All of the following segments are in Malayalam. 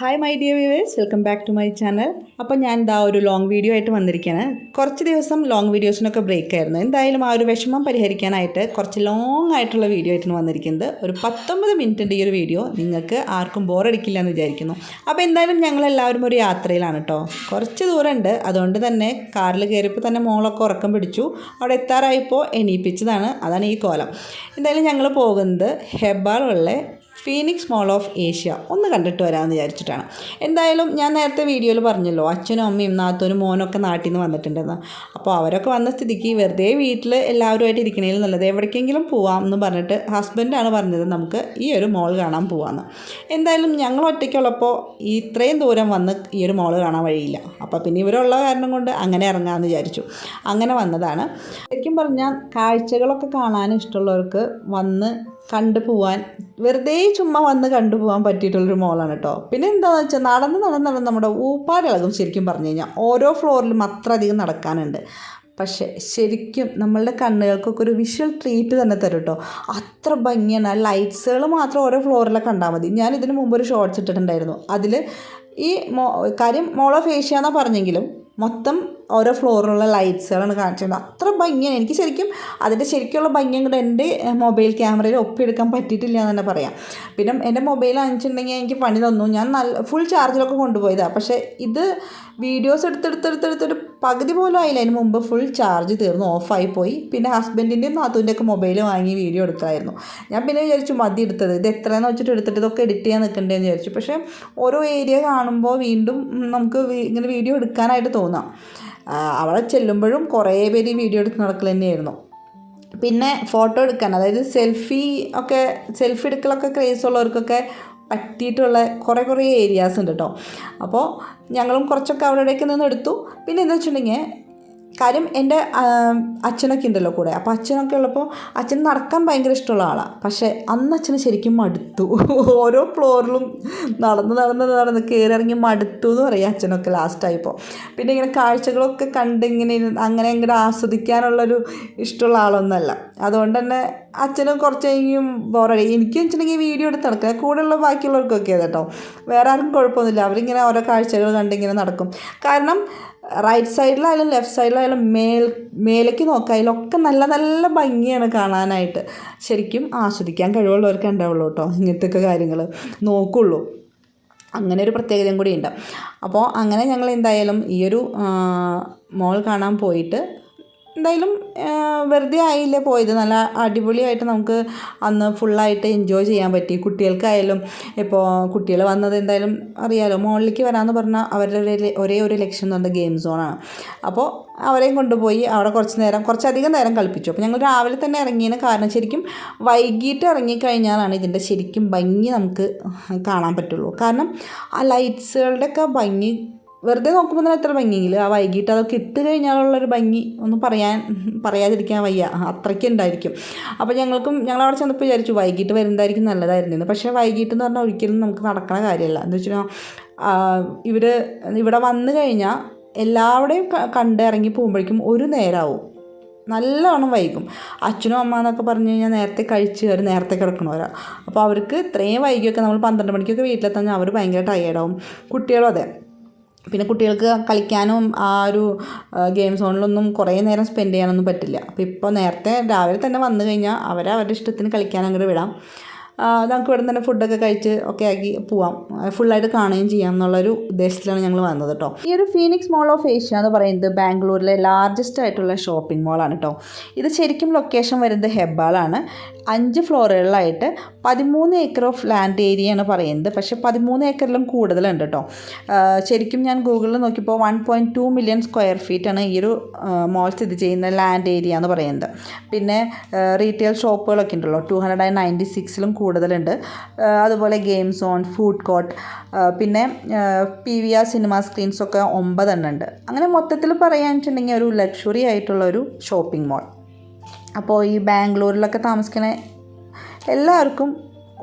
Hi my dear viewers welcome back to my channel അപ്പോൾ ഞാൻ ഇതാ ഒരു ലോങ് വീഡിയോ ആയിട്ട് വന്നിരിക്കുകയാണ് കുറച്ച് ദിവസം ലോങ് വീഡിയോസിനൊക്കെ ബ്രേക്ക് ആയിരുന്നു. എന്തായാലും ആ ഒരു വിഷമം പരിഹരിക്കാനായിട്ട് കുറച്ച് ലോങ് ആയിട്ടുള്ള വീഡിയോ ആയിട്ടാണ് വന്നിരിക്കുന്നത്. ഒരു പത്തൊമ്പത് മിനിറ്റിന്റെ ഈ ഒരു വീഡിയോ നിങ്ങൾക്ക് ആർക്കും ബോറടിക്കില്ല എന്ന് വിചാരിക്കുന്നു. അപ്പോൾ എന്തായാലും ഞങ്ങൾ എല്ലാവരും ഒരു യാത്രയിലാണ് കേട്ടോ കുറച്ച് ദൂരമുണ്ട്. അതുകൊണ്ട് തന്നെ കാറിൽ കയറിയപ്പോൾ തന്നെ മോളൊക്കെ ഉറക്കം പിടിച്ചു. അവിടെ എത്താറായപ്പോൾ എണീപ്പിച്ചതാണ്. അതാണ് ഈ കോലം. എന്തായാലും ഞങ്ങൾ പോകുന്നത് ഹെബാളുള്ള ഫീനിക്സ് മോൾ ഓഫ് ഏഷ്യ ഒന്ന് കണ്ടിട്ട് വരാമെന്ന് വിചാരിച്ചിട്ടാണ്. എന്തായാലും ഞാൻ നേരത്തെ വീഡിയോയിൽ പറഞ്ഞല്ലോ അച്ഛനും അമ്മയും നാത്തോനും മോനൊക്കെ നാട്ടിൽ നിന്ന് വന്നിട്ടുണ്ടെന്ന്. അപ്പോൾ അവരൊക്കെ വന്ന സ്ഥിതിക്ക് വെറുതെ വീട്ടിൽ എല്ലാവരുമായിട്ട് ഇരിക്കണേൽ നല്ലത്. എവിടേക്കെങ്കിലും പോവാം എന്ന് പറഞ്ഞിട്ട് ഹസ്ബൻഡാണ് പറഞ്ഞത് നമുക്ക് ഈ ഒരു മോൾ കാണാൻ പോവാമെന്ന് എന്തായാലും ഞങ്ങൾ ഒറ്റയ്ക്കുള്ളപ്പോൾ ഇത്രയും ദൂരം വന്ന് ഈ ഒരു മോൾ കാണാൻ വഴിയില്ല. അപ്പോൾ പിന്നെ ഇവരുള്ള കാരണം കൊണ്ട് അങ്ങനെ ഇറങ്ങാമെന്ന് വിചാരിച്ചു. അങ്ങനെ വന്നതാണ്. ശരിക്കും പറഞ്ഞാൽ കാഴ്ചകളൊക്കെ കാണാൻ ഇഷ്ടമുള്ളവർക്ക് വന്ന് കണ്ടു പോവാൻ വെറുതെ ചുമ്മാ വന്ന് കണ്ടുപോകാൻ പറ്റിയിട്ടുള്ളൊരു മോളാണ് കേട്ടോ പിന്നെ എന്താണെന്ന് വെച്ചാൽ നടന്ന് നടന്ന് നടന്ന് നമ്മുടെ ഊപ്പാടിളകും ശരിക്കും പറഞ്ഞു കഴിഞ്ഞാൽ ഓരോ ഫ്ലോറിലും അത്ര അധികം നടക്കാനുണ്ട്. പക്ഷേ ശരിക്കും നമ്മളുടെ കണ്ണുകൾക്കൊക്കെ ഒരു വിഷ്വൽ ട്രീറ്റ് തന്നെ തരും കേട്ടോ അത്ര ഭംഗിയാണ്. ലൈറ്റ്സുകൾ മാത്രം ഓരോ ഫ്ലോറിലൊക്കെ കണ്ടാൽ മതി. ഞാൻ ഇതിന് മുമ്പ് ഒരു ഷോർട്ട്സ് ഇട്ടിട്ടുണ്ടായിരുന്നു. അതിൽ ഈ മോ കാര്യം ഓഫ് ഏഷ്യ എന്നാണ് പറഞ്ഞെങ്കിലും മൊത്തം ഓരോ ഫ്ലോറിലുള്ള ലൈറ്റ്സുകളാണ് കാണിച്ചിട്ടുണ്ട് അത്ര ഭംഗിയാണ്. എനിക്ക് ശരിക്കും അതിന്റെ ശരിക്കുള്ള ഭംഗി അങ്ങോട്ട് എന്റെ മൊബൈൽ ക്യാമറയിൽ ഒപ്പിയെടുക്കാൻ പറ്റിയിട്ടില്ല എന്ന് തന്നെ പറയാം. പിന്നെ എന്റെ മൊബൈൽ വാങ്ങിച്ചിട്ടുണ്ടെങ്കിൽ എനിക്ക് പണി തന്നു. ഞാൻ നല്ല ഫുൾ ചാർജിലൊക്കെ കൊണ്ടുപോയതാണ് പക്ഷേ ഇത് വീഡിയോസ് എടുത്തെടുത്തെടുത്തെടുത്തൊരു പകുതി പോലും ആയില്ല. അതിന് മുമ്പ് ഫുൾ ചാർജ് തീർന്നു. ഓഫായി പോയി. പിന്നെ ഹസ്ബൻഡിന്റെയും നാത്തൂന്റെ ഒക്കെ മൊബൈൽ വാങ്ങി വീഡിയോ എടുക്കായിരുന്നു ഞാൻ പിന്നെ വിചാരിച്ചു മതി എടുത്തത്. ഇത് എത്രയെന്ന് വെച്ചിട്ട് എടുത്തിട്ട് ഇതൊക്കെ എഡിറ്റ് ചെയ്യാൻ നിൽക്കണ്ടേന്ന് വിചാരിച്ചു. പക്ഷേ ഓരോ ഏരിയ കാണുമ്പോൾ വീണ്ടും നമുക്ക് ഇങ്ങനെ വീഡിയോ എടുക്കാനായിട്ട് തോന്നാം. അവിടെ ചെല്ലുമ്പോഴും കുറേ പേര് വീഡിയോ എടുത്ത് നടക്കൽ തന്നെയായിരുന്നു പിന്നെ ഫോട്ടോ എടുക്കാൻ അതായത് സെൽഫി ഒക്കെ സെൽഫി എടുക്കലൊക്കെ ക്രേസ് ഉള്ളവർക്കൊക്കെ പറ്റിയിട്ടുള്ള കുറേ കുറേ ഏരിയാസ് ഉണ്ട് കേട്ടോ അപ്പോൾ ഞങ്ങളും കുറച്ചൊക്കെ അവിടെ ഇവിടെയൊക്കെ നിന്ന് എടുത്തു പിന്നെ എന്താ വെച്ചിട്ടുണ്ടെങ്കിൽ കാര്യം എന്റെ അച്ഛനൊക്കെ ഉണ്ടല്ലോ കൂടെ. അപ്പോൾ അച്ഛനൊക്കെ ഉള്ളപ്പോൾ അച്ഛൻ നടക്കാൻ ഭയങ്കര ഇഷ്ടമുള്ള ആളാണ് പക്ഷേ അന്ന് അച്ഛന് ശരിക്കും മടുത്തു. ഓരോ ഫ്ലോറിലും നടന്ന് നടന്ന് നടന്ന് കയറി ഇറങ്ങി മടുത്തു എന്ന് പറയും അച്ഛനൊക്കെ ലാസ്റ്റായപ്പോൾ പിന്നെ ഇങ്ങനെ കാഴ്ചകളൊക്കെ കണ്ട് ഇങ്ങനെ അങ്ങനെ ഇങ്ങനെ ആസ്വദിക്കാനുള്ളൊരു ഇഷ്ടമുള്ള ആളൊന്നുമല്ല അതുകൊണ്ട് തന്നെ അച്ഛനും കുറച്ച് കഴിഞ്ഞും ബോറടി എനിക്ക് വെച്ചിട്ടുണ്ടെങ്കിൽ വീഡിയോ എടുത്ത് നടക്കുക കൂടെയുള്ള ബാക്കിയുള്ളവർക്കൊക്കെ കേട്ടോ. വേറെ ആർക്കും കുഴപ്പമൊന്നുമില്ല. അവരിങ്ങനെ ഓരോ കാഴ്ചകൾ കണ്ടിങ്ങനെ നടക്കും. കാരണം റൈറ്റ് സൈഡിലായാലും ലെഫ്റ്റ് സൈഡിലായാലും മേൽ മേലേക്ക് നോക്കായാലും ഒക്കെ നല്ല നല്ല ഭംഗിയാണ് കാണാനായിട്ട്. ശരിക്കും ആസ്വദിക്കാൻ കഴിവുള്ളവർക്ക് ഉണ്ടാവുള്ളൂ കേട്ടോ ഇങ്ങനത്തെയൊക്കെ കാര്യങ്ങൾ നോക്കുള്ളൂ. അങ്ങനെ ഒരു പ്രത്യേകതയും കൂടി ഉണ്ട്. അപ്പോൾ അങ്ങനെ ഞങ്ങൾ എന്തായാലും ഈ ഒരു മോൾ കാണാൻ പോയിട്ട് എന്തായാലും വെറുതെ ആയില്ല പോയത്. നല്ല അടിപൊളിയായിട്ട് നമുക്ക് അന്ന് ഫുള്ളായിട്ട് എൻജോയ് ചെയ്യാൻ പറ്റി. കുട്ടികൾക്കായാലും ഇപ്പോൾ കുട്ടികൾ വന്നത് എന്തായാലും അറിയാലോ മുകളിലേക്ക് വരാമെന്ന് പറഞ്ഞാൽ അവരുടെ ഒരു- ഒരേ ലക്ഷ്യം എന്ന് പറഞ്ഞാൽ ഗെയിം സോണാണ് അപ്പോൾ അവരെയും കൊണ്ടുപോയി അവിടെ കുറച്ച് നേരം കുറച്ചധികം നേരം കളിപ്പിച്ചു. അപ്പോൾ ഞങ്ങൾ രാവിലെ തന്നെ ഇറങ്ങിയതിന് കാരണം ശരിക്കും വൈകിട്ട് ഇറങ്ങിക്കഴിഞ്ഞാലാണ് ഇതിന്റെ ശരിക്കും ഭംഗി നമുക്ക് കാണാൻ പറ്റുള്ളൂ. കാരണം ആ ലൈറ്റ്സുകളുടെയൊക്കെ ഭംഗി വെറുതെ നോക്കുമ്പോൾ തന്നെ എത്ര ഭംഗിയെങ്കിൽ ആ വൈകിട്ട് അതൊക്കെ ഇട്ട് കഴിഞ്ഞാലുള്ളൊരു ഭംഗി ഒന്നും പറയാൻ പറയാതിരിക്കാൻ വയ്യ. അത്രയ്ക്ക് ഉണ്ടായിരിക്കും. അപ്പോൾ ഞങ്ങൾക്കും ഞങ്ങൾ അവിടെ ചെന്നപ്പോൾ വിചാരിച്ചു വൈകിട്ട് വരുന്നതായിരിക്കും നല്ലതായിരുന്നു പക്ഷേ വൈകിട്ട് എന്ന് പറഞ്ഞാൽ ഒരിക്കലും നമുക്ക് നടക്കണ കാര്യമല്ല. എന്ന് വെച്ചാൽ ഇവർ ഇവിടെ വന്നു കഴിഞ്ഞാൽ എല്ലാവരുടെയും കണ്ട് ഇറങ്ങി പോകുമ്പോഴേക്കും ഒരു നേരമാവും നല്ലവണ്ണം വൈകും. അച്ഛനും അമ്മ എന്നൊക്കെ പറഞ്ഞു കഴിഞ്ഞാൽ നേരത്തെ കഴിച്ച് അവർ നേരത്തെ കിടക്കണവരാ അപ്പോൾ അവർക്ക് ഇത്രയും വൈകിയൊക്കെ നമ്മൾ പന്ത്രണ്ട് മണിക്കൊക്കെ വീട്ടിലെത്താൻ അവർ ഭയങ്കര ടയേർഡാവും കുട്ടികളും അതെ. പിന്നെ കുട്ടികൾക്ക് കളിക്കാനും ആ ഒരു ഗെയിം സോണിലൊന്നും കുറേ നേരം സ്പെൻഡ് ചെയ്യാനൊന്നും പറ്റില്ല. അപ്പോൾ ഇപ്പോൾ നേരത്തെ രാവിലെ തന്നെ വന്നു കഴിഞ്ഞാൽ അവരെ അവരുടെ ഇഷ്ടത്തിന് കളിക്കാൻ അങ്ങോട്ട് വിടാം. നമുക്ക് ഇവിടെ തന്നെ ഫുഡൊക്കെ കഴിച്ച് ഒക്കെ ആക്കി പോവാം. ഫുള്ളായിട്ട് കാണുകയും ചെയ്യാം എന്നുള്ളൊരു ഉദ്ദേശത്തിലാണ് ഞങ്ങൾ വന്നത് കേട്ടോ ഈ ഒരു ഫീനിക്സ് മോൾ ഓഫ് ഏഷ്യ എന്ന് പറയുന്നത് ബാംഗ്ലൂരിലെ ലാർജസ്റ്റ് ആയിട്ടുള്ള ഷോപ്പിംഗ് മോളാണ് കേട്ടോ ഇത് ശരിക്കും ലൊക്കേഷൻ വരുന്നത് ഹെബ്ബാളാണ് അഞ്ച് ഫ്ലോറുകളിലായിട്ട് പതിമൂന്ന് ഏക്കർ ഓഫ് ലാൻഡ് ഏരിയ ഏരിയയാണ് പറയുന്നത്. പക്ഷേ പതിമൂന്ന് ഏക്കറിലും കൂടുതലുണ്ട് കേട്ടോ ശരിക്കും ഞാൻ ഗൂഗിളിൽ നോക്കിയപ്പോൾ one point two million square ഫീറ്റാണ് ഈ ഒരു മോൾ സ്ഥിതി ചെയ്യുന്ന ലാൻഡ് ഏരിയ എന്ന് പറയുന്നത്. പിന്നെ റീറ്റെയിൽ ഷോപ്പുകളൊക്കെ ഉണ്ടല്ലോ. ടു ഹൺഡ്രഡ് ആൻഡ് നയന്റി സിക്സിലും കൂടുതലുണ്ട്. അതുപോലെ ഗെയിംസ് ഓൺ ഫുഡ് കോർട്ട് പിന്നെ പി വി ആർ സിനിമ സ്ക്രീൻസൊക്കെ ഒമ്പതെണ്ണം ഉണ്ട്. അങ്ങനെ മൊത്തത്തിൽ പറയാനിട്ടുണ്ടെങ്കിൽ ഒരു ലക്ഷറി ആയിട്ടുള്ള ഒരു ഷോപ്പിംഗ് മോൾ അപ്പോൾ ഈ ബാംഗ്ലൂരിലൊക്കെ താമസിക്കുന്ന എല്ലാവർക്കും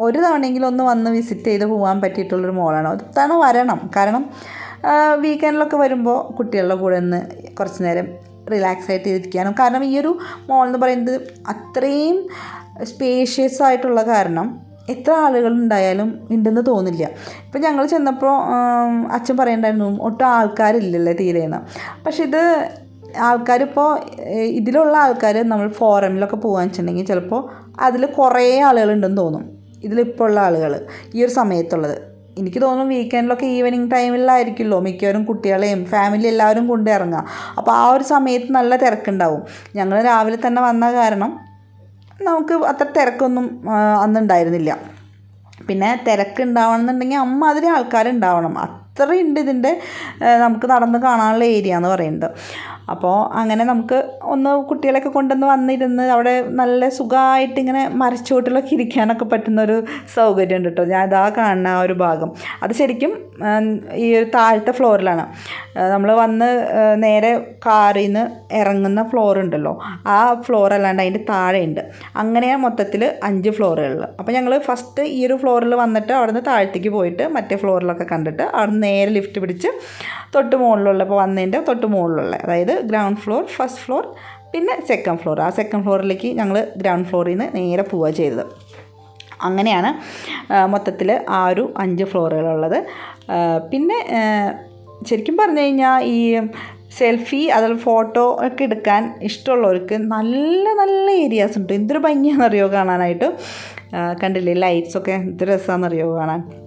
ഒരു തവണയെങ്കിലും ഒന്ന് വന്ന് വിസിറ്റ് ചെയ്ത് പോകാൻ പറ്റിയിട്ടുള്ളൊരു മോളാണ് തവണ വരണം. കാരണം വീക്കെൻഡിലൊക്കെ വരുമ്പോൾ കുട്ടികളുടെ കൂടെ ഒന്ന് കുറച്ച് നേരം റിലാക്സ് ആയിട്ട് ഇരിക്കാനും. കാരണം ഈ ഒരു മോൾ എന്ന് പറയുന്നത് അത്രയും സ്പേഷ്യസ് ആയിട്ടുള്ള കാരണം എത്ര ആളുകൾ ഉണ്ടായാലും ഉണ്ടെന്ന് തോന്നില്ല. ഇപ്പം ഞങ്ങൾ ചെന്നപ്പോൾ അച്ഛൻ പറയണ്ടായിരുന്നു ഒട്ടും ആൾക്കാരില്ലല്ലേ തീരെയെന്ന് പക്ഷെ ഇത് ആൾക്കാരിപ്പോൾ ഇതിലുള്ള ആൾക്കാർ നമ്മൾ ഫോറമിലൊക്കെ പോകാന്ന് വെച്ചിട്ടുണ്ടെങ്കിൽ ചിലപ്പോൾ അതിൽ കുറേ ആളുകളുണ്ടെന്ന് തോന്നും. ഇതിലിപ്പോൾ ഉള്ള ആളുകൾ ഈ ഒരു സമയത്തുള്ളത്. എനിക്ക് തോന്നുന്നു വീക്കെൻഡിലൊക്കെ ഈവനിങ് ടൈമിലായിരിക്കുമല്ലോ മിക്കവരും കുട്ടികളെയും ഫാമിലി എല്ലാവരും കൊണ്ട് ഇറങ്ങുക അപ്പോൾ ആ ഒരു സമയത്ത് നല്ല തിരക്കുണ്ടാവും. ഞങ്ങൾ രാവിലെ തന്നെ വന്ന കാരണം നമുക്ക് അത്ര തിരക്കൊന്നും അന്നുണ്ടായിരുന്നില്ല. പിന്നെ തിരക്ക് ഉണ്ടാവണമെന്നുണ്ടെങ്കിൽ അമ്മാതിരി ആൾക്കാരുണ്ടാവണം. അത്രയുണ്ട് ഇതിന്റെ നമുക്ക് നടന്ന് കാണാനുള്ള ഏരിയ എന്ന് പറയുന്നത്. അപ്പോൾ അങ്ങനെ നമുക്ക് ഒന്ന് കുട്ടികളെയൊക്കെ കൊണ്ടുവന്ന് വന്നിരുന്ന് അവിടെ നല്ല സുഖമായിട്ട് ഇങ്ങനെ മരച്ചുവട്ടിലൊക്കെ ഇരിക്കാനൊക്കെ പറ്റുന്നൊരു സൗകര്യം ഉണ്ട് കേട്ടോ. ഞാൻ ഇതാ കാണുന്ന ആ ഒരു ഭാഗം. അത് ശരിക്കും ഈ ഒരു താഴത്തെ ഫ്ലോറിലാണ്. നമ്മൾ വന്ന് നേരെ കാറിൽ നിന്ന് ഇറങ്ങുന്ന ഫ്ലോർ ഉണ്ടല്ലോ ആ ഫ്ലോർ അല്ലാണ്ട് അതിന്റെ താഴെയുണ്ട്. അങ്ങനെയാണ് മൊത്തത്തിൽ അഞ്ച് ഫ്ലോറുകളിൽ അപ്പോൾ ഞങ്ങൾ ഫസ്റ്റ് ഈ ഒരു ഫ്ലോറിൽ വന്നിട്ട് അവിടെ നിന്ന് താഴത്തേക്ക് പോയിട്ട് മറ്റേ ഫ്ലോറിലൊക്കെ കണ്ടിട്ട് അവിടെ നിന്ന് നേരെ ലിഫ്റ്റ് പിടിച്ച് തൊട്ട് മുകളിലുള്ള ഇപ്പോൾ വന്നതിന്റെ തൊട്ട് മുകളിലുള്ള അതായത് ഗ്രൗണ്ട് ഫ്ലോർ ഫസ്റ്റ് ഫ്ലോർ പിന്നെ സെക്കൻഡ് ഫ്ലോർ ആ സെക്കൻഡ് ഫ്ലോറിലേക്ക് ഞങ്ങൾ ഗ്രൗണ്ട് ഫ്ലോറിൽ നിന്ന് നേരെ പോവുക ചെയ്തത്. അങ്ങനെയാണ് മൊത്തത്തിൽ ആ ഒരു അഞ്ച് ഫ്ലോറുകളുള്ളത്. പിന്നെ ശരിക്കും പറഞ്ഞു കഴിഞ്ഞാൽ ഈ സെൽഫി അതുപോലെ ഫോട്ടോ ഒക്കെ എടുക്കാൻ ഇഷ്ടമുള്ളവർക്ക് നല്ല നല്ല ഏരിയാസ് ഉണ്ട്. എന്തൊരു ഭംഗിയാണെന്നറിയോ കാണാനായിട്ട്. കണ്ടില്ലേ ലൈറ്റ്സൊക്കെ എന്ത് രസമാണെന്നറിയോ കാണാൻ.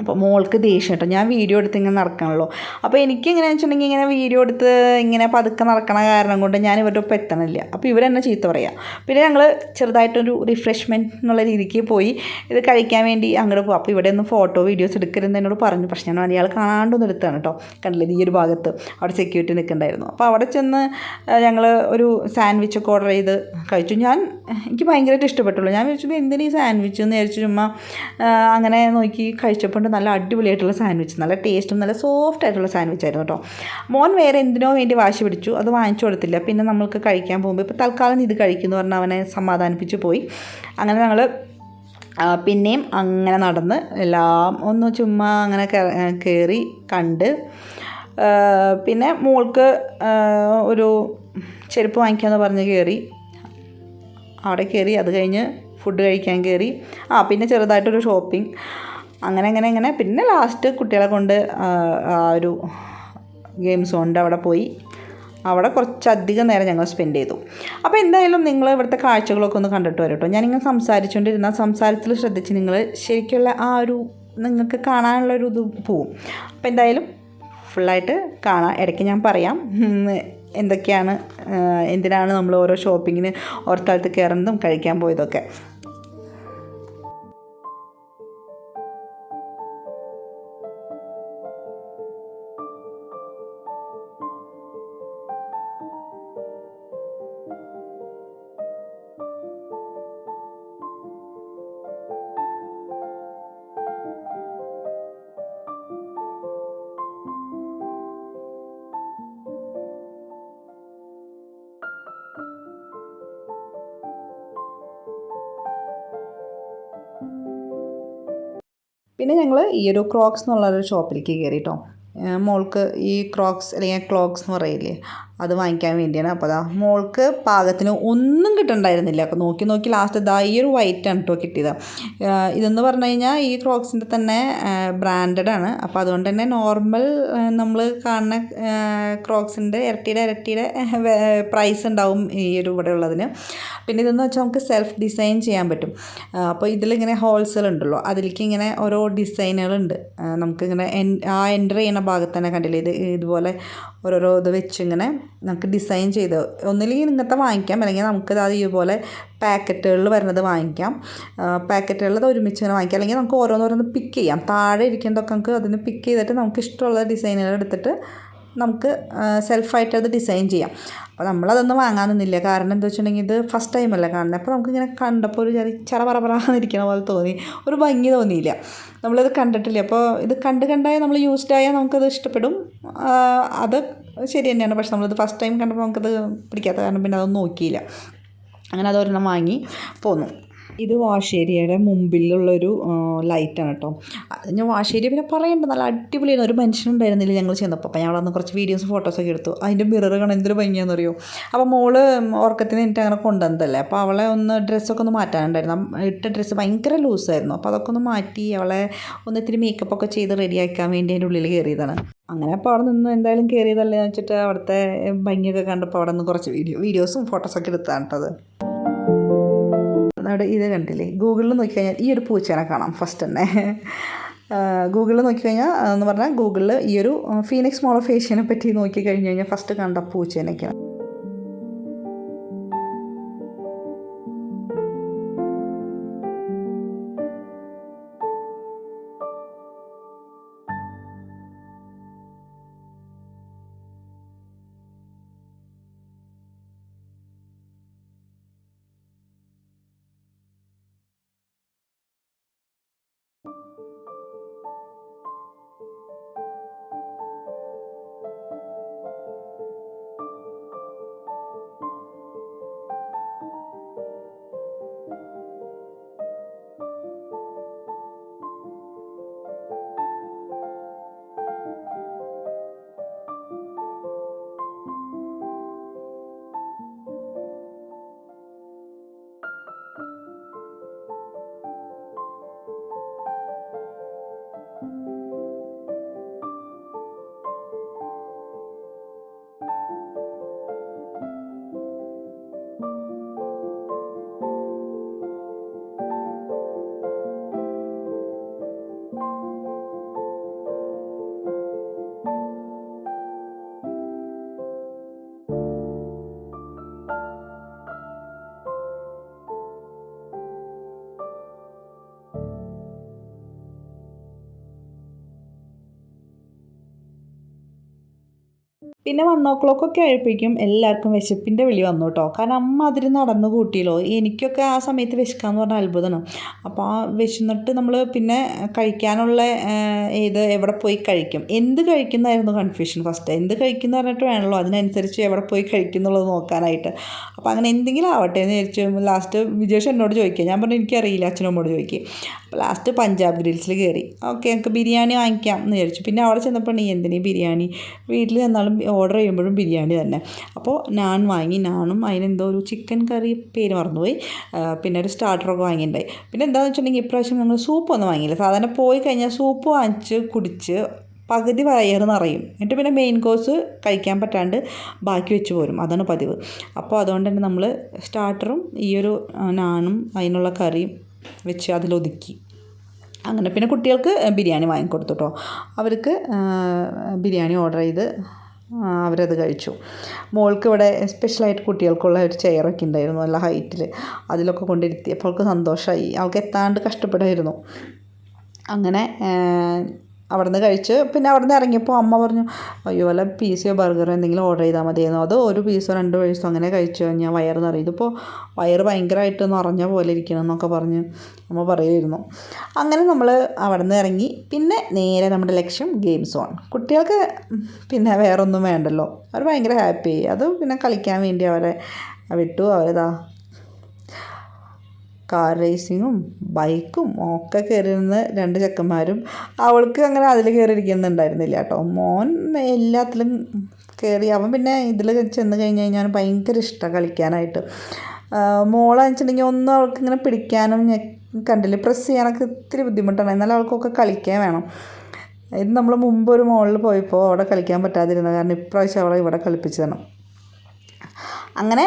അപ്പോൾ മോൾക്ക് ദേഷ്യം കേട്ടോ. ഞാൻ വീഡിയോ എടുത്ത് ഇങ്ങനെ നടക്കണല്ലോ. അപ്പോൾ എനിക്ക് എങ്ങനെയാണെന്ന് വെച്ചിട്ടുണ്ടെങ്കിൽ ഇങ്ങനെ വീഡിയോ എടുത്ത് ഇങ്ങനെ പതുക്കെ നടക്കണ കാരണം കൊണ്ട് ഞാൻ ഇവരുടെ ഒപ്പം എത്തണില്ല. അപ്പോൾ ഇവരെന്നെ ചീത്ത പറയാം. പിന്നെ ഞങ്ങൾ ചെറുതായിട്ടൊരു റിഫ്രഷ്മെന്റ് എന്നുള്ള രീതിക്ക് പോയി ഇത് കഴിക്കാൻ വേണ്ടി അങ്ങോട്ട് പോകും അപ്പോൾ ഇവിടെ ഒന്ന് ഫോട്ടോ വീഡിയോസ് എടുക്കരുതെന്ന് എന്നോട് പറഞ്ഞു. പക്ഷെ ഞാൻ മലയാൾ കാണാണ്ടൊന്നും എടുത്താണ് കേട്ടോ. കണ്ടില്ലേ ഈ ഒരു ഭാഗത്ത് അവിടെ സെക്യൂരിറ്റി നിൽക്കണ്ടായിരുന്നു. അപ്പോൾ അവിടെ ചെന്ന് ഞങ്ങൾ ഒരു സാൻഡ്വിച്ച് ഒക്കെ ഓർഡർ ചെയ്ത് കഴിച്ചു. ഞാൻ എനിക്ക് ഭയങ്കരമായിട്ട് ഇഷ്ടപ്പെട്ടുള്ളൂ. ഞാൻ വിചാരിച്ചു ഈ സാൻഡ്വിച്ച് എന്ന് വിചാരിച്ചു ചുമ്മാ അങ്ങനെ നോക്കി കഴിച്ചപ്പോൾ നല്ല അടിപൊളിയായിട്ടുള്ള സാൻഡ്വിച്ച് നല്ല ടേസ്റ്റും നല്ല സോഫ്റ്റ് ആയിട്ടുള്ള സാൻഡ്വിച്ച് ആയിരുന്നു കേട്ടോ. മോൻ വേറെ എന്തിനോ വേണ്ടി വാശി പിടിച്ചു അത് വാങ്ങിച്ചു കൊടുത്തില്ല. പിന്നെ നമ്മൾക്ക് കഴിക്കാൻ പോകുമ്പോൾ ഇപ്പോൾ തൽക്കാലം ഇത് കഴിക്കുന്നു പറഞ്ഞാൽ അവനെ സമാധാനിപ്പിച്ച് പോയി. അങ്ങനെ ഞങ്ങൾ പിന്നെയും അങ്ങനെ നടന്ന് എല്ലാം ഒന്ന് ചുമ്മാ അങ്ങനെ കയറി കണ്ട് പിന്നെ മോൾക്ക് ഒരു ചെരുപ്പ് വാങ്ങിക്കാമെന്ന് പറഞ്ഞ് കയറി അവിടെ കയറി അത് കഴിഞ്ഞ് ഫുഡ് കഴിക്കാൻ കയറി ആ പിന്നെ ചെറുതായിട്ടൊരു ഷോപ്പിംഗ് അങ്ങനെ അങ്ങനെ അങ്ങനെ. പിന്നെ ലാസ്റ്റ് കുട്ടികളെ കൊണ്ട് ആ, ഒരു ഗെയിം സോണിന്റെ അവിടെ പോയി. അവിടെ കുറച്ചധികം നേരം ഞങ്ങൾ സ്പെൻഡ് ചെയ്തു. അപ്പോൾ എന്തായാലും നിങ്ങൾ ഇവിടുത്തെ കാഴ്ചകളൊക്കെ ഒന്ന് കണ്ടിട്ട് വരും കേട്ടോ ഞാനിങ്ങനെ സംസാരിച്ചുകൊണ്ടിരുന്ന സംസാരത്തിൽ ശ്രദ്ധിച്ച് നിങ്ങൾ ശരിക്കുള്ള ആ ഒരു നിങ്ങൾക്ക് കാണാനുള്ളൊരു ഇത് പോവും. അപ്പോൾ എന്തായാലും ഫുള്ളായിട്ട് കാണാം. ഇടയ്ക്ക് ഞാൻ പറയാം എന്തൊക്കെയാണ് എന്തിനാണ് നമ്മൾ ഓരോ ഷോപ്പിങ്ങിന് ഓരോ സ്ഥലത്ത് കയറുന്നതും കഴിക്കാൻ പോയതൊക്കെ. പിന്നെ ഞങ്ങൾ ഈ ഒരു ക്രോക്സ് എന്നുള്ളൊരു ഷോപ്പിലേക്ക് കയറി കേട്ടോ മോൾക്ക് ഈ ക്രോക്സ് അല്ലെങ്കിൽ ക്ലോക്സ് എന്ന് പറയില്ലേ അത് വാങ്ങിക്കാൻ വേണ്ടിയാണ്. അപ്പോൾ അതാ മോൾക്ക് പാകത്തിന് ഒന്നും കിട്ടണ്ടായിരുന്നില്ല. അപ്പോൾ നോക്കി നോക്കി ലാസ്റ്റ് ഇതാ ഈ ഒരു വൈറ്റ് ആണ് കേട്ടോ കിട്ടിയത്. ഇതെന്ന് പറഞ്ഞു കഴിഞ്ഞാൽ ഈ ക്രോക്സിന്റെ തന്നെ ബ്രാൻഡഡ് ആണ്. അപ്പോൾ അതുകൊണ്ട് തന്നെ നോർമൽ നമ്മൾ കാണുന്ന ക്രോക്സിന്റെ ഇരട്ടിയുടെ ഇരട്ടിയുടെ പ്രൈസ് ഉണ്ടാവും ഈ ഒരു ഇവിടെ ഉള്ളതിന്. പിന്നെ ഇതെന്ന് വെച്ചാൽ നമുക്ക് സെൽഫ് ഡിസൈൻ ചെയ്യാൻ പറ്റും. അപ്പോൾ ഇതിലിങ്ങനെ ഹോൾസെയിൽ ഉണ്ടല്ലോ. അതിലേക്ക് ഇങ്ങനെ ഓരോ ഡിസൈനുകളുണ്ട് നമുക്കിങ്ങനെ ആ എന്റർ ചെയ്യുന്ന ഭാഗത്ത് തന്നെ കണ്ടില്ലേ? ഇത് ഇതുപോലെ ഓരോരോ ഇത് വെച്ചിങ്ങനെ നമുക്ക് ഡിസൈൻ ചെയ്ത് ഒന്നില്ലെങ്കിൽ ഇങ്ങനത്തെ വാങ്ങിക്കാം. അല്ലെങ്കിൽ നമുക്ക് അത് ഇതുപോലെ പാക്കറ്റുകളിൽ വരുന്നത് വാങ്ങിക്കാം. പാക്കറ്റുകളിൽ ഒരുമിച്ച് ഇങ്ങനെ വാങ്ങിക്കാം. അല്ലെങ്കിൽ നമുക്ക് ഓരോന്നോരോന്ന് പിക്ക് ചെയ്യാം. താഴെ ഇരിക്കുന്നതൊക്കെ നമുക്ക് അതിന് പിക്ക് ചെയ്തിട്ട് നമുക്ക് ഇഷ്ടമുള്ള ഡിസൈനുകൾ എടുത്തിട്ട് നമുക്ക് സെൽഫായിട്ട് അത് ഡിസൈൻ ചെയ്യാം. അപ്പോൾ നമ്മളതൊന്നും വാങ്ങാൻ നിന്നില്ല കാരണം എന്താ വെച്ചിട്ടുണ്ടെങ്കിൽ ഇത് ഫസ്റ്റ് ടൈം അല്ല കാണുന്നത് അപ്പോൾ നമുക്കിങ്ങനെ കണ്ടപ്പോൾ ഒരു ചെറിയ ചറ പറ പറന്നിരിക്കണ പോലെ തോന്നി. ഒരു ഭംഗി തോന്നിയില്ല. നമ്മളിത് കണ്ടിട്ടില്ല. അപ്പോൾ ഇത് കണ്ട് കണ്ടായ നമ്മൾ യൂസ്ഡ് ആയാൽ നമുക്കത് ഇഷ്ടപ്പെടും. അത് ശരി തന്നെയാണ്. പക്ഷെ നമ്മളിത് ഫസ്റ്റ് ടൈം കണ്ടപ്പോൾ നമുക്കത് പിടിക്കാത്ത കാരണം പിന്നെ അതൊന്നും നോക്കിയില്ല. അങ്ങനെ അതൊരെണ്ണം വാങ്ങി പോന്നു. ഇത് വാശേരിയുടെ മുമ്പിലുള്ളൊരു ലൈറ്റാണ് കേട്ടോ അത് ഞാൻ വാശേരി പിന്നെ പറയണ്ട നല്ല അടിപൊളിയാണ് ഒരു മനുഷ്യൻ ഉണ്ടായിരുന്നില്ല ഞങ്ങൾ ചെന്നപ്പോൾ അപ്പോൾ ഞങ്ങൾ അന്ന് കുറച്ച് വീഡിയോസ് ഫോട്ടോസൊക്കെ എടുത്തു. അതിന്റെ മിറർ കാണാൻ എന്തൊരു ഭംഗിയാണെന്ന് അറിയോ അപ്പോൾ മോൾ ഉറക്കത്തിന് എനിക്ക് അങ്ങനെ കൊണ്ടുവന്നതല്ലേ. അപ്പോൾ അവളെ ഒന്ന് ഡ്രസ്സൊക്കെ ഒന്ന് മാറ്റാനുണ്ടായിരുന്നു. ഇട്ട ഡ്രസ്സ് ഭയങ്കര ലൂസായിരുന്നു അപ്പോൾ അതൊക്കെ ഒന്ന് മാറ്റി അവളെ ഒന്ന് ഇത്തിരി മേക്കപ്പ് ഒക്കെ ചെയ്ത് റെഡിയാക്കാൻ വേണ്ടി അതിന്റെ ഉള്ളിൽ കയറിയതാണ് അങ്ങനെ അപ്പോൾ അവിടെ നിന്ന് എന്തായാലും കയറിയതല്ലേ എന്ന് വെച്ചിട്ട് അവിടുത്തെ ഭംഗിയൊക്കെ കണ്ടപ്പോൾ അവിടെ നിന്ന് കുറച്ച് വീഡിയോ വീഡിയോസും ഫോട്ടോസൊക്കെ എടുത്താണ് കേട്ടത് അവിടെ ഇത് കണ്ടില്ലേ? ഗൂഗിളിൽ നോക്കി കഴിഞ്ഞാൽ ഈ ഒരു പൂച്ചേനെ കാണാം ഫസ്റ്റ് തന്നെ. ഗൂഗിളിൽ നോക്കി കഴിഞ്ഞാൽ എന്ന് പറഞ്ഞാൽ ഗൂഗിളിൽ ഈ ഒരു ഫീനിക്സ് മോളോഫേഷ്യനെ പറ്റി നോക്കി കഴിഞ്ഞ് കഴിഞ്ഞാൽ ഫസ്റ്റ് കണ്ട പൂച്ചേനൊക്കെയാണ് പിന്നെ വൺ ഓ ക്ലോക്ക് ഒക്കെ ആയപ്പോഴേക്കും എല്ലാവർക്കും വിശപ്പിന്റെ വിളി വന്നു കേട്ടോ കാരണം അമ്മ അതിൽ നടന്നു കൂട്ടിയല്ലോ. എനിക്കൊക്കെ ആ സമയത്ത് വിശക്കാന്ന് പറഞ്ഞാൽ അത്ഭുതമാണ് അപ്പോൾ ആ വിശന്നിട്ട് നമ്മൾ പിന്നെ കഴിക്കാനുള്ള ഏത് എവിടെ പോയി കഴിക്കും? എന്ത് കഴിക്കുന്നതായിരുന്നു കൺഫ്യൂഷൻ ഫസ്റ്റ് എന്ത് കഴിക്കുന്ന പറഞ്ഞിട്ട് വേണമല്ലോ അതിനനുസരിച്ച് എവിടെ പോയി കഴിക്കുന്നുള്ളത് നോക്കാനായിട്ട്. അപ്പോൾ അങ്ങനെ എന്തെങ്കിലും ആവട്ടെ എന്ന് വിചാരിച്ചു ലാസ്റ്റ് വിജേഷ് എന്നോട് ചോദിക്കുക. ഞാൻ പറഞ്ഞു എനിക്കറിയില്ല. അച്ഛനോട് ചോദിക്കുക. അപ്പോൾ ലാസ്റ്റ് പഞ്ചാബ് ഗ്രിൽസിൽ കയറി ഓക്കെ ഞങ്ങൾക്ക് ബിരിയാണി വാങ്ങിക്കാം. എന്ന് വിചാരിച്ചു. പിന്നെ അവിടെ ചെന്നപ്പോൾ നീ എന്തിനീ ബിരിയാണി? വീട്ടിൽ ചെന്നാലും ഓർഡർ ചെയ്യുമ്പോഴും ബിരിയാണി തന്നെ. അപ്പോൾ നാൻ വാങ്ങി നാണും അതിനെന്തോ ഒരു ചിക്കൻ കറി പേര് മറന്നുപോയി. പിന്നെ ഒരു സ്റ്റാർട്ടറൊക്കെ വാങ്ങിയിട്ടുണ്ടായി. പിന്നെ എന്താണെന്ന് വെച്ചിട്ടുണ്ടെങ്കിൽ ഇപ്രാവശ്യം ഞങ്ങൾ സൂപ്പ് ഒന്നും വാങ്ങിയില്ല. സാധാരണ പോയി കഴിഞ്ഞാൽ സൂപ്പ് വാങ്ങിച്ച് കുടിച്ച് പകുതി വയറ് നിറയും. എന്നിട്ട് പിന്നെ മെയിൻ കോഴ്സ് കഴിക്കാൻ പറ്റാണ്ട് ബാക്കി വെച്ച് പോരും. അതാണ് പതിവ്. അപ്പോൾ അതുകൊണ്ട് തന്നെ നമ്മൾ സ്റ്റാർട്ടറും ഈ ഒരു നാണും അതിനുള്ള കറിയും വെച്ച് അതിലൊതുക്കി. അങ്ങനെ പിന്നെ കുട്ടികൾക്ക് ബിരിയാണി വാങ്ങിക്കൊടുത്തു കേട്ടോ അവർക്ക് ബിരിയാണി ഓർഡർ ചെയ്ത് അവരത് കഴിച്ചു. മോൾക്ക് ഇവിടെ സ്പെഷ്യലായിട്ട് കുട്ടികൾക്കുള്ള ഒരു ചെയറൊക്കെ ഉണ്ടായിരുന്നു നല്ല ഹൈറ്റിൽ അതിലൊക്കെ കൊണ്ടിരുത്തി അവൾക്ക് സന്തോഷമായി അവൾക്ക് എത്താണ്ട് കഷ്ടപ്പെടായിരുന്നു. അങ്ങനെ അവിടെ നിന്ന് കഴിച്ച് പിന്നെ അവിടെ നിന്ന് ഇറങ്ങിയപ്പോൾ അമ്മ പറഞ്ഞു അയ്യോ വല്ല പീസോ ബർഗറോ എന്തെങ്കിലും ഓർഡർ ചെയ്താൽ മതിയായിരുന്നു അത് ഒരു പീസോ രണ്ട് പീസോ അങ്ങനെ കഴിച്ചു? കഴിഞ്ഞാൽ വയറ് നിറയും. ഇതിപ്പോൾ വയറ് ഭയങ്കരമായിട്ട് നിറഞ്ഞ പോലെ ഇരിക്കണം എന്നൊക്കെ പറഞ്ഞ് അമ്മ പറയുമായിരുന്നു അങ്ങനെ നമ്മൾ അവിടെ നിന്ന് ഇറങ്ങി. പിന്നെ നേരെ നമ്മുടെ ലക്ഷ്യം ഗെയിം സോൺ കുട്ടികൾക്ക് പിന്നെ വേറൊന്നും വേണ്ടല്ലോ. അവർ ഭയങ്കര ഹാപ്പി അത് പിന്നെ കളിക്കാൻ വേണ്ടി അവരെ വിട്ടു. അവരിതാ കാർ റേസിങ്ങും ബൈക്കും ഒക്കെ കയറിയിരുന്ന രണ്ട് ചെക്കന്മാരും അവൾക്ക് അങ്ങനെ അതിൽ കയറിയിരിക്കുന്നുണ്ടായിരുന്നില്ല കേട്ടോ. മോൻ എല്ലാത്തിലും കയറി അവൻ പിന്നെ ഇതിൽ ചെന്ന് കഴിഞ്ഞ് കഴിഞ്ഞാൽ ഭയങ്കര ഇഷ്ടമാണ് കളിക്കാനായിട്ട്. മോളാന്ന് വെച്ചിട്ടുണ്ടെങ്കിൽ ഒന്നും അവൾക്ക് ഇങ്ങനെ പിടിക്കാനും കണ്ടില്ലേ പ്രസ് ചെയ്യാനൊക്കെ ഇത്തിരി ബുദ്ധിമുട്ടാണ്. എന്നാലും അവൾക്കൊക്കെ കളിക്കാൻ വേണം. ഇത് നമ്മൾ മുമ്പ് ഒരു മോളിൽ പോയപ്പോൾ അവിടെ കളിക്കാൻ പറ്റാതിരുന്നത് കാരണം ഇപ്രാവശ്യം അവളെ ഇവിടെ കളിപ്പിച്ചതാണ്. അങ്ങനെ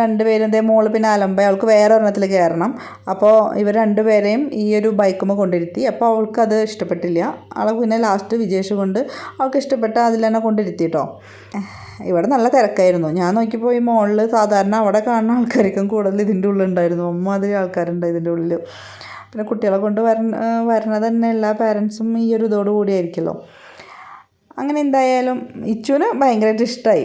രണ്ടുപേരും ഇതേ മോൾ പിന്നെ അലമ്പ അവൾക്ക് വേറെ ഒരെണ്ണത്തിൽ കയറണം. അപ്പോൾ ഇവർ രണ്ടുപേരെയും ഈ ഒരു ബൈക്കുമ്പോൾ കൊണ്ടിരുത്തി. അപ്പോൾ അവൾക്ക് അത് ഇഷ്ടപ്പെട്ടില്ല. അവൾ പിന്നെ ലാസ്റ്റ് വിജേഷ് കൊണ്ട് അവൾക്ക് ഇഷ്ടപ്പെട്ട അതിൽ തന്നെ കൊണ്ടിരുത്തി കേട്ടോ ഇവിടെ നല്ല തിരക്കായിരുന്നു. ഞാൻ നോക്കിയപ്പോൾ ഈ മോളിൽ സാധാരണ അവിടെ കാണുന്ന ആൾക്കാർക്കും കൂടുതൽ ഇതിന്റെ ഉള്ളിലുണ്ടായിരുന്നു അമ്മാതിരി ആൾക്കാരുണ്ട് ഇതിന്റെ ഉള്ളിൽ പിന്നെ കുട്ടികളെ കൊണ്ട് വര വരണത് തന്നെ എല്ലാ പാരൻസും ഈ ഒരു ഇതോട് കൂടിയായിരിക്കുമല്ലോ അങ്ങനെ എന്തായാലും ഇച്ചുവിന് ഭയങ്കരമായിട്ട് ഇഷ്ടമായി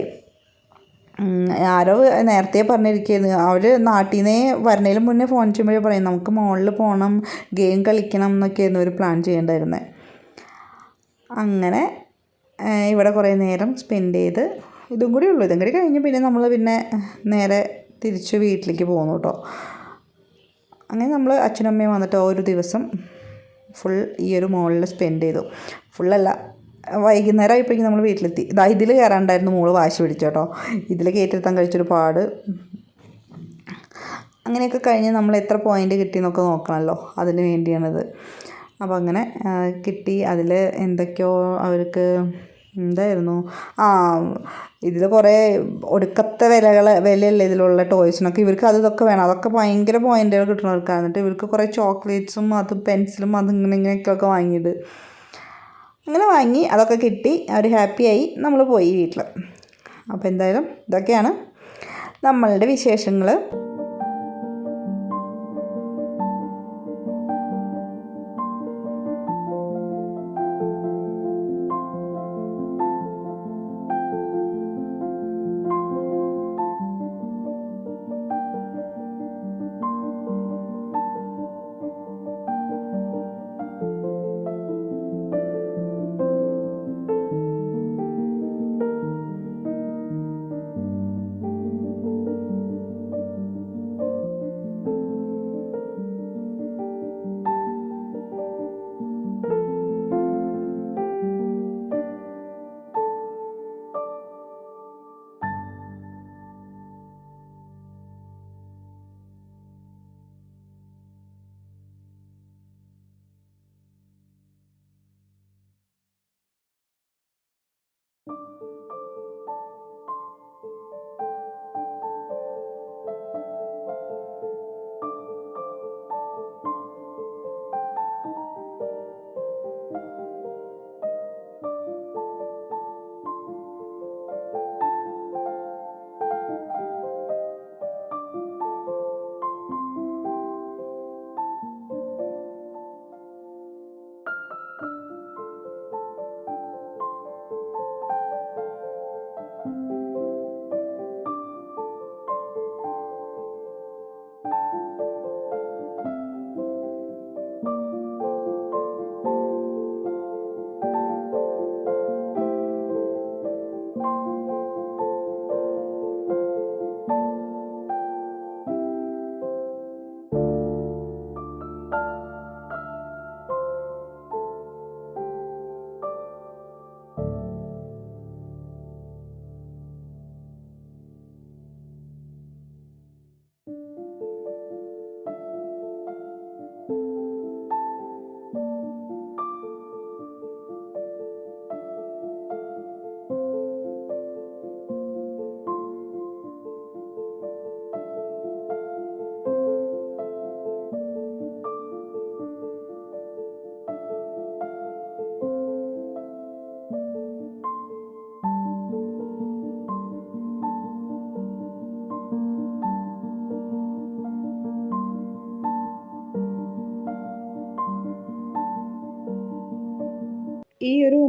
ആരോ നേരത്തെ പറഞ്ഞിരിക്കുന്നു. അവർ നാട്ടിൽ നിന്നേ വരണേലും മുന്നേ ഫോൺ ചെയ്യുമ്പോഴേ പറയും നമുക്ക് മോളിൽ പോകണം ഗെയിം കളിക്കണം എന്നൊക്കെയായിരുന്നു ഒരു പ്ലാൻ ചെയ്യേണ്ടായിരുന്നത് അങ്ങനെ ഇവിടെ കുറേ നേരം സ്പെൻഡ് ചെയ്ത് ഇതും കൂടി ഉള്ളൂ. ഇതും കൂടി കഴിഞ്ഞ് പിന്നെ നമ്മൾ പിന്നെ നേരെ തിരിച്ച് വീട്ടിലേക്ക് പോകുന്നു കേട്ടോ അങ്ങനെ നമ്മൾ അച്ഛനമ്മയും വന്നിട്ട് ഒരു ദിവസം ഫുൾ ഈ ഒരു മോളിൽ സ്പെൻഡ് ചെയ്തു. ഫുള്ളല്ല വൈകുന്നേരം ആയപ്പോഴേക്കും നമ്മൾ വീട്ടിലെത്തി. ഇതാ ഇതിൽ കയറാണ്ടായിരുന്നു മോൾ വാശി പിടിച്ചു കേട്ടോ ഇതിൽ കയറ്റിരുത്താൻ കഴിച്ചൊരു പാട്. അങ്ങനെയൊക്കെ കഴിഞ്ഞ് നമ്മൾ എത്ര പോയിന്റ് കിട്ടിയെന്നൊക്കെ നോക്കണമല്ലോ അതിന് വേണ്ടിയാണിത്. അപ്പോൾ അങ്ങനെ കിട്ടി. അതിൽ എന്തൊക്കെയോ അവർക്ക് എന്തായിരുന്നു? ആ ഇതിൽ കുറേ ഒടുക്കത്തെ വിലകൾ വിലയല്ലേ ഇതിലുള്ള ടോയ്സിനൊക്കെ ഇവർക്ക് അത് ഇതൊക്കെ വേണം. അതൊക്കെ ഭയങ്കര പോയിന്റുകൾ കിട്ടണവർക്കാണ് എന്നിട്ട് ഇവർക്ക് കുറേ ചോക്ലേറ്റ്സും അതും പെൻസിലും അതും ഇങ്ങനെ ഇങ്ങനെയൊക്കെ വാങ്ങിയത്. അങ്ങനെ വാങ്ങി അതൊക്കെ കിട്ടി അവർ ഹാപ്പിയായി നമ്മൾ പോയി വീട്ടിൽ അപ്പോൾ എന്തായാലും ഇതൊക്കെയാണ് നമ്മളുടെ വിശേഷങ്ങൾ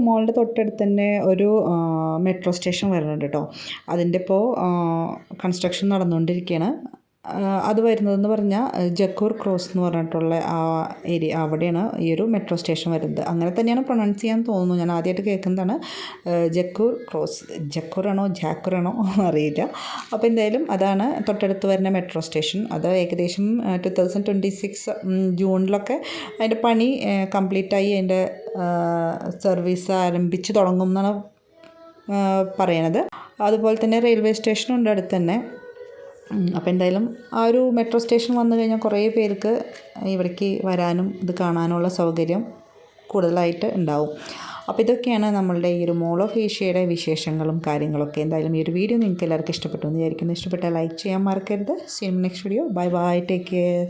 മോളുടെ തൊട്ടടുത്ത് തന്നെ ഒരു മെട്രോ സ്റ്റേഷൻ വരുന്നുണ്ട് കേട്ടോ അതിന്റെ ഇപ്പോൾ കൺസ്ട്രക്ഷൻ നടന്നുകൊണ്ടിരിക്കുകയാണ് അത് വരുന്നതെന്ന് പറഞ്ഞാൽ ജക്കൂർ ക്രോസ് എന്ന് പറഞ്ഞിട്ടുള്ള ആ ഏരിയ അവിടെയാണ് ഈ ഒരു മെട്രോ സ്റ്റേഷൻ വരുന്നത്. അങ്ങനെ തന്നെയാണ് പ്രൊണൗൺസ് ചെയ്യാൻ തോന്നുന്നു. ഞാൻ ആദ്യമായിട്ട് കേൾക്കുന്നതാണ് ജക്കൂർ ക്രോസ് ജക്കൂറാണോ ജാക്കൂറാണോ അറിയില്ല. അപ്പോൾ എന്തായാലും അതാണ് തൊട്ടടുത്ത് വരുന്ന മെട്രോ സ്റ്റേഷൻ. അത് ഏകദേശം ടു തൗസൻഡ് ട്വന്റി സിക്സ് ജൂണിലൊക്കെ അതിന്റെ പണി കംപ്ലീറ്റ് ആയി അതിന്റെ സർവീസ് ആരംഭിച്ച് തുടങ്ങും എന്നാണ് പറയണത്. അതുപോലെ തന്നെ റെയിൽവേ സ്റ്റേഷനും ഉണ്ട് അടുത്ത് തന്നെ. അപ്പോൾ എന്തായാലും ആ ഒരു മെട്രോ സ്റ്റേഷൻ വന്നു കഴിഞ്ഞാൽ കുറേ പേർക്ക് ഇവിടേക്ക് വരാനും ഇത് കാണാനുള്ള സൗകര്യം കൂടുതലായിട്ട് ഉണ്ടാവും. അപ്പോൾ ഇതൊക്കെയാണ് നമ്മളുടെ ഈ ഒരു മോൾ ഓഫ് ഏഷ്യയുടെ വിശേഷങ്ങളും കാര്യങ്ങളൊക്കെ. എന്തായാലും ഈ ഒരു വീഡിയോ നിങ്ങൾക്ക് എല്ലാവർക്കും ഇഷ്ടപ്പെട്ടു എന്ന് വിചാരിക്കുന്നു. ഇഷ്ടപ്പെട്ടാൽ ലൈക്ക് ചെയ്യാൻ മറക്കരുത്. Same next video bye bye take care